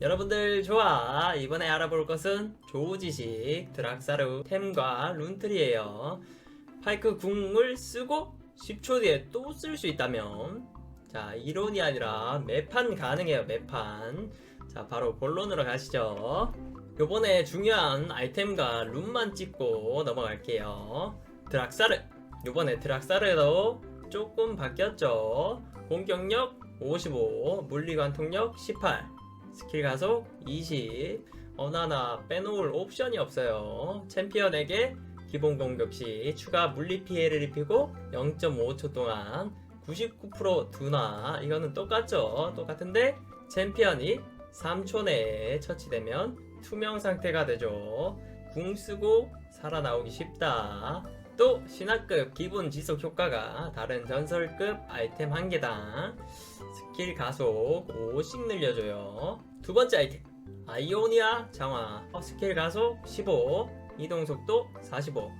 여러분들 좋아. 이번에 알아볼 것은 조우지식 드락사르 템과 룬트리예요. 파이크 궁을 쓰고 10초 뒤에 또 쓸 수 있다면. 자 이론이 아니라 매판 가능해요 매판. 자 바로 본론으로 가시죠. 요번에 중요한 아이템과 룬만 찍고 넘어갈게요. 드락사르. 요번에 드락사르도 조금 바뀌었죠. 공격력 55 물리관통력 18 스킬 가속 20 어나나 빼놓을 옵션이 없어요. 챔피언에게 기본 공격 시 추가 물리 피해를 입히고 0.5초 동안 99% 둔화. 이거는 똑같죠? 똑같은데 챔피언이 3초 내에 처치되면 투명 상태가 되죠. 궁 쓰고 살아나오기 쉽다. 또 신화급 기본 지속 효과가 다른 전설급 아이템 한 개당 스킬 가속 5씩 늘려줘요 두 번째 아이템. 아이오니아 장화. 어, 스킬 가속 15 이동 속도 45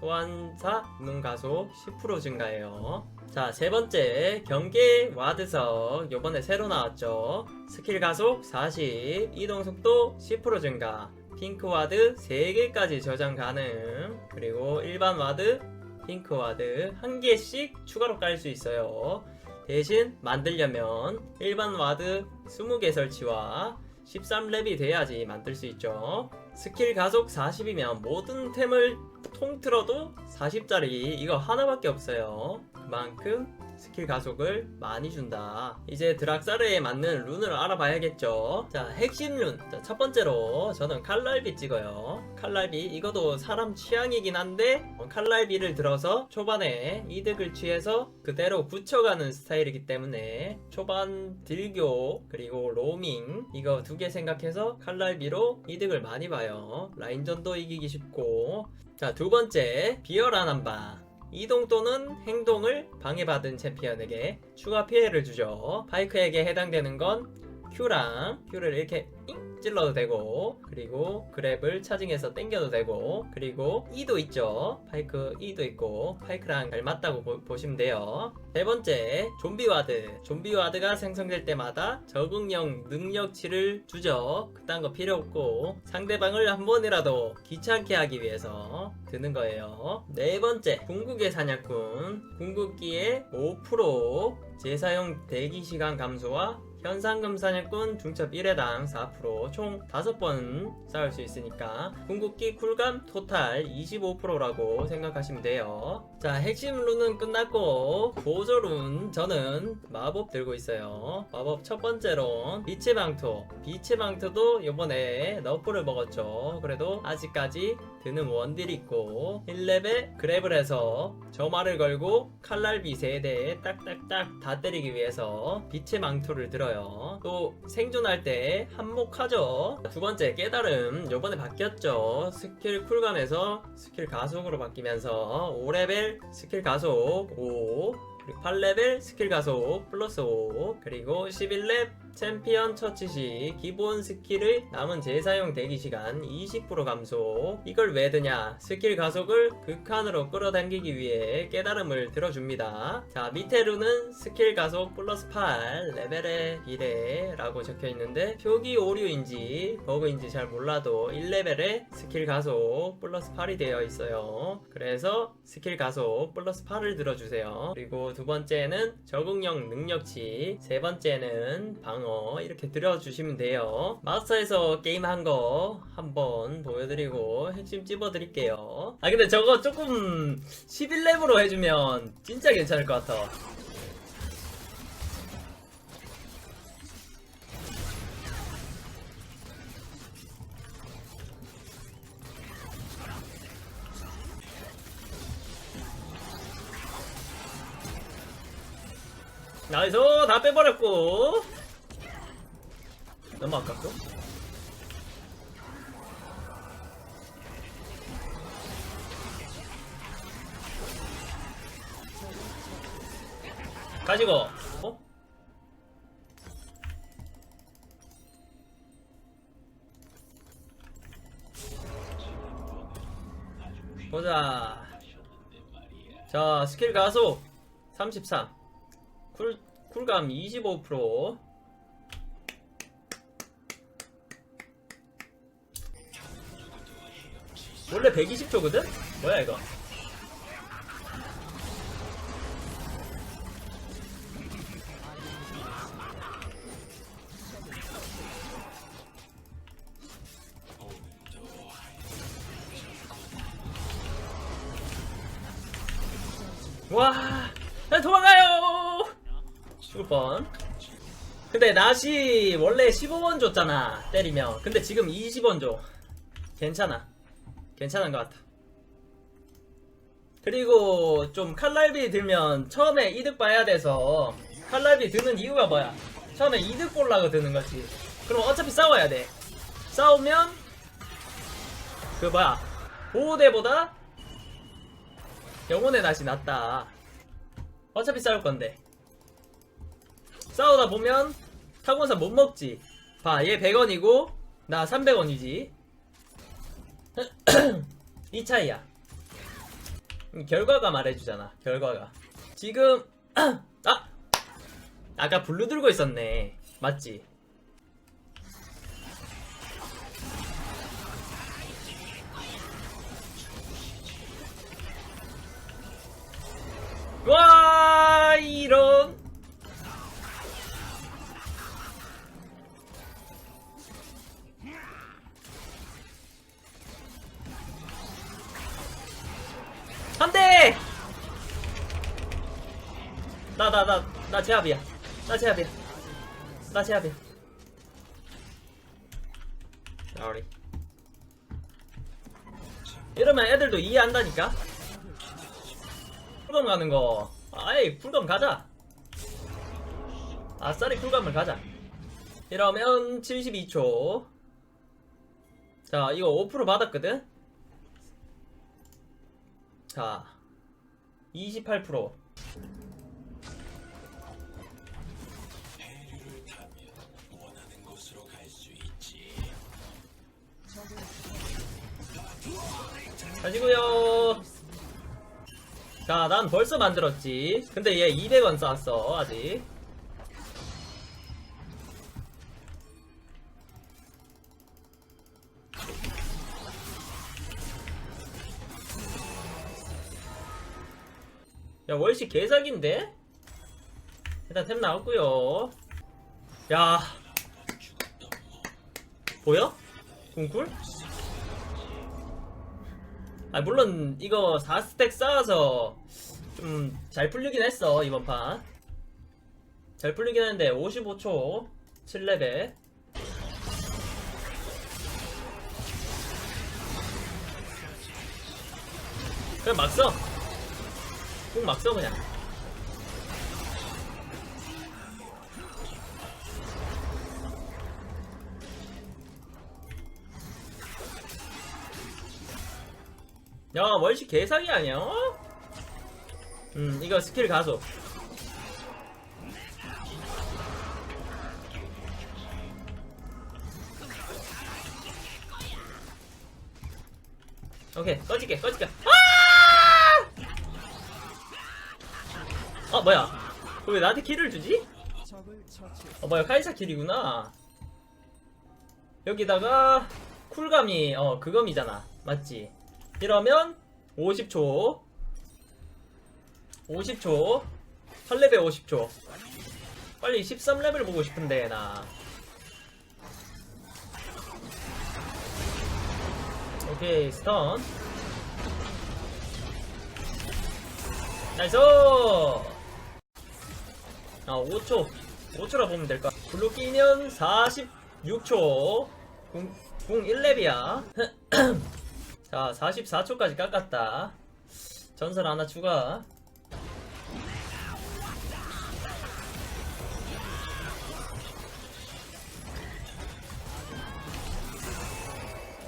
소환사 눈 가속 10% 증가해요. 자 세 번째 경계 와드석. 요번에 새로 나왔죠. 스킬 가속 40 이동 속도 10% 증가. 핑크 와드 3개까지 저장 가능. 그리고 일반 와드 핑크 와드 1개씩 추가로 깔 수 있어요 대신 만들려면 일반 와드 20개 설치와 13렙이 돼야지 만들 수 있죠. 스킬 가속 40이면 모든 템을 통틀어도 40짜리 이거 하나밖에 없어요. 그만큼 스킬 가속을 많이 준다. 이제 드락사르에 맞는 룬을 알아봐야겠죠. 자 핵심 룬. 첫 번째로 저는 칼날비 찍어요. 칼날비 이것도 사람 취향이긴 한데 어, 칼날비를 들어서 초반에 이득을 취해서 그대로 굳혀가는 스타일이기 때문에 초반 딜교 그리고 로밍 이거 두 개 생각해서 칼날비로 이득을 많이 봐요. 라인전도 이기기 쉽고. 자 두 번째 비열한 한방 이동 또는 행동을 방해받은 챔피언에게 추가 피해를 주죠. 파이크에게 해당되는 건 Q랑 Q를 이렇게 잉 찔러도 되고 그리고 그랩을 차징해서 당겨도 되고 그리고 E도 있죠. 파이크 E도 있고 파이크랑 잘 맞다고 보, 시면 돼요. 세 번째 좀비 와드 좀비 와드가 생성될 때마다 적응형 능력치를 주죠. 그딴 거 필요 없고 상대방을 한 번이라도 귀찮게 하기 위해서 드는 거예요. 네 번째 궁극의 사냥꾼 궁극기의 5% 재사용 대기 시간 감소와 현상금 사냥꾼 중첩 1회당 4%총 5번 쌓을 수 있으니까 궁극기 쿨감 토탈 25%라고 생각하시면 돼요. 자 핵심 룬은 끝났고 보조 룬 저는 마법 들고 있어요. 마법 첫 번째로 빛의 방토. 빛의 방토도 요번에 너프를 먹었죠. 그래도 아직까지 드는 원딜이 있고 1렙에 그랩을 해서 점화를 걸고 칼날비 세대에 딱딱딱 다 때리기 위해서 빛의 망토를 들어요 또 생존할 때 한몫하죠. 두 번째 깨달음 요번에 바뀌었죠. 스킬 쿨감에서 스킬 가속으로 바뀌면서 5레벨 스킬 가속 5 그리고 8레벨 스킬 가속 플러스 5 그리고 11렙 챔피언 처치 시 기본 스킬의 남은 재사용 대기 시간 20% 감소 이걸 왜 드냐? 스킬 가속을 극한으로 끌어당기기 위해 깨달음을 들어줍니다. 자 밑에로는 스킬 가속 플러스 8 레벨에 비례 라고 적혀 있는데 표기 오류인지 버그인지 잘 몰라도 1레벨에 스킬 가속 플러스 8이 되어 있어요. 그래서 스킬 가속 플러스 8을 들어주세요. 그리고 두 번째는 적응형 능력치. 세 번째는 방어 이렇게 들어주시면 돼요. 마스터에서 게임한 거 한번 보여드리고 핵심 찝어드릴게요. 아 근데 저거 조금 11렙으로 해주면 진짜 괜찮을 것 같아. 나이스! 다 빼버렸고 너무 아깝죠? 가지고. 어? 보자. 자 스킬 가속. 33 쿨, 쿨감 25% 원래 120초거든? 뭐야 이거 와, 나 도망가요! 죽을 뻔. 근데 낫이 원래 15원 줬잖아, 때리면. 근데 지금 20원 줘. 괜찮아. 괜찮은 것 같아. 그리고 좀 칼날비 들면 처음에 이득 봐야 돼서 칼날비 드는 이유가 뭐야? 처음에 이득 보려고 드는 거지. 그럼 어차피 싸워야 돼. 싸우면 그 뭐야? 보호대보다 영혼의 낫이 낫다. 어차피 싸울 건데. 싸우다 보면 타곤사 못 먹지. 봐, 얘 100원이고 나 300원이지. 이 차이야. 음, 결과가 말해주잖아. 결과가. 지금 아 아까 블루 들고 있었네. 맞지? 나나 제압이야. 나 제압이야. 나 제압이야. sorry 이러면 애들도 이해한다니까? 쿨감 가는 거. 아이 쿨감 가자. 아싸리 쿨감을 가자. 이러면 72초. 자 이거 5% 받았거든? 자 28% 가지고요 자 난 벌써 만들었지 근데 얘 200원 쌓았어 아직 야 월시 개사기인데? 일단 템 나왔고요 야 보여? 궁쿨? 아 물론 이거 4스택 쌓아서 좀 잘 풀리긴 했어 이번 판. 잘 풀리긴 했는데 55초 7레벨. 그냥 막 써. 꼭 막써 그냥. 야 월시 개사기 아니야? 어? 음 이거 스킬 가속 오케이 꺼질게 꺼질게 아! 어 뭐야 왜 나한테 킬을 주지? 어 뭐야 카이사 킬이구나 여기다가 쿨감이 어 그검이잖아 맞지? 이러면 50초. 50초. 8레벨 50초. 빨리 13레벨 보고 싶은데 나. 오케이 스턴. 나이스! 아 5초. 5초라 보면 될까? 블루 끼면 46초. 궁, 궁 1렙이야 자 44초까지 깎았다. 전설 하나 추가.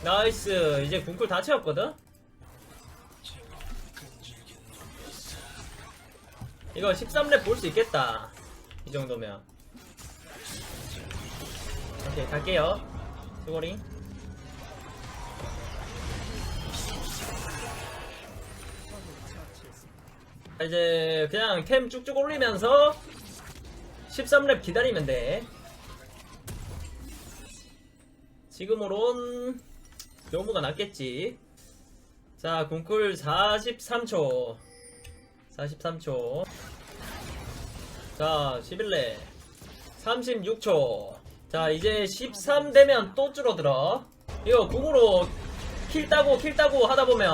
나이스. 이제 궁쿨 다 채웠거든. 이거 13렙 볼 수 있겠다. 이 정도면. 오케이 갈게요. 수고링 이제 그냥 템 쭉쭉 올리면서 13렙 기다리면 돼 지금으론 교무가 낫겠지 자, 궁쿨 43초. 43초. 자, 11레. 36초. 자, 이제 13 되면 또 줄어들어. 이거 궁으로 킬 따고 킬 따고 하다 보면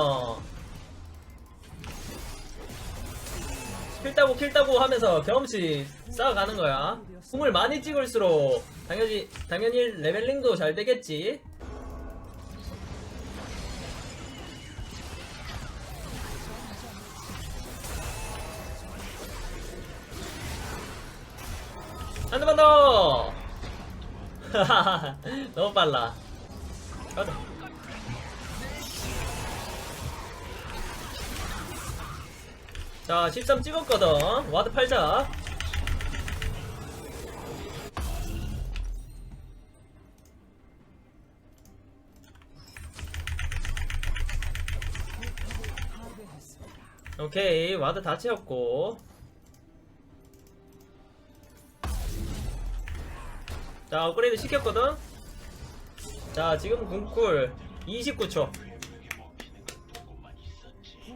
킬 따고 킬 따고 하면서 경험치 쌓아가는 거야. 궁을 많이 찍을수록 당연히 당연히 레벨링도 잘 되겠지. 한 대만 더! 너무 빨라. 가자. 자, 13 찍었거든. 와드 팔자. 오케이, 와드 다 채웠고. 자, 업그레이드 시켰거든? 자, 지금 궁쿨 29초.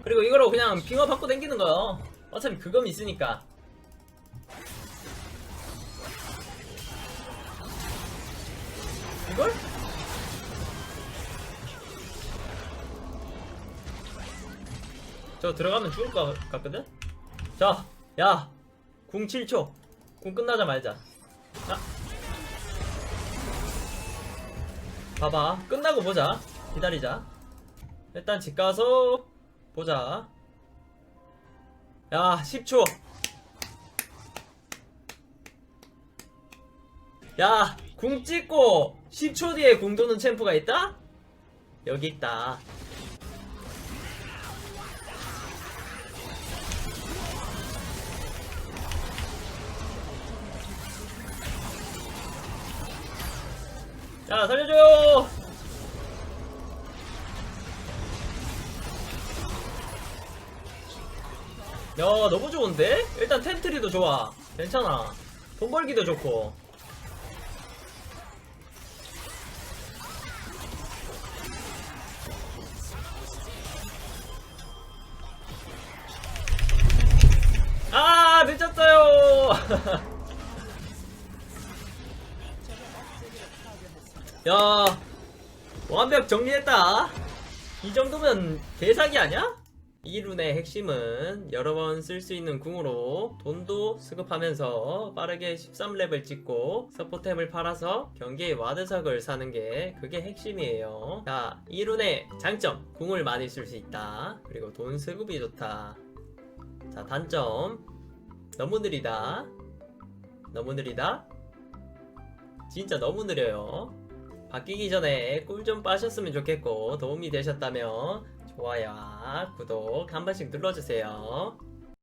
그리고 이거로 그냥 빙어 받고 당기는 거요. 어차피 그건 있으니까. 이걸? 저 들어가면 죽을 것 같거든? 자, 야! 궁 7초. 궁 끝나자마자. 자. 봐봐. 끝나고 보자. 기다리자. 일단 집 가서 보자. 야, 10초. 야, 궁 찍고 10초 뒤에 궁 도는 챔프가 있다? 여기 있다. 자, 살려줘요! 야, 너무 좋은데? 일단 텐트리도 좋아. 괜찮아. 돈 벌기도 좋고. 아, 늦었어요! 야, 완벽 정리했다. 이 정도면 개사기 아니야? 이 룬의 핵심은 여러 번 쓸 수 있는 궁으로 돈도 수급하면서 빠르게 13레벨 찍고 서포템을 팔아서 경기의 와드석을 사는 게 그게 핵심이에요. 자, 이 룬의 장점, 궁을 많이 쓸 수 있다. 그리고 돈 수급이 좋다. 자, 단점, 너무 느리다. 너무 느리다. 진짜 너무 느려요. 바뀌기 전에 꿀 좀 빠셨으면 좋겠고 도움이 되셨다면 좋아요와 구독 한 번씩 눌러주세요.